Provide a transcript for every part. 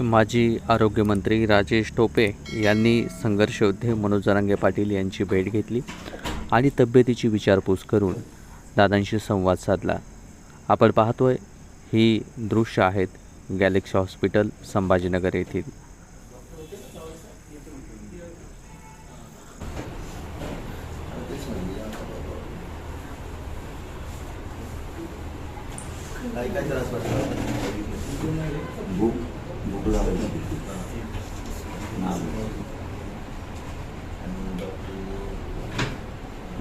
माजी आरोग्यमंत्री राजेश टोपे यांनी संघर्ष योद्धे मनोज जरांगे पाटील यांची भेट घेतली आणि तब्येतीची विचारपूस करून दादांशी संवाद साधला. आपण पाहतोय ही दृश्य आहेत गॅलेक्सी हॉस्पिटल संभाजीनगर येथील.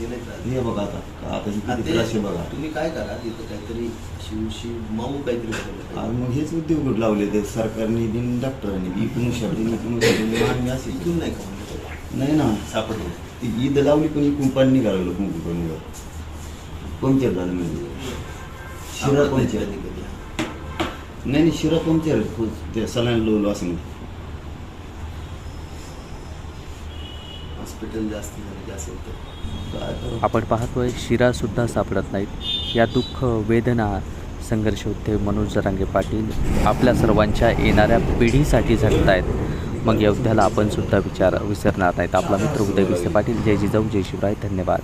हे बघा आता. आता किती बघा. तुम्ही काय करा? तिथं काहीतरी शिव शिव मऊ काहीतरी. मग हेच उद्योग लावले ते? सरकारने बिन डॉक्टरांनी इकडून शब्द इकडून शब्द असे इथून नाही का म्हणजे? नाही ना. सापडले. ती ईद लावली पण इकडून पाणी निघालं कुंकू पण पंक्चर झालं म्हणजे शिरा पंक्चर. नाही नाही शिरा पंक्चर ते सलाईन लावलं असं. हॉस्पिटल जास्त झाले जास्त होतं. काय करू? आपण पाहतोय शिरासुद्धा सापडत नाहीत. या दुःख वेदना संघर्ष होते मनोज जरांगे पाटील आपल्या सर्वांच्या येणाऱ्या पिढीसाठी झटत आहेत मग योद्ध्याला आपण सुद्धा विचार विसरणार नाहीत. आपला मित्र उदय विसे पाटील. जय जिजाऊ जय शिवराय. धन्यवाद.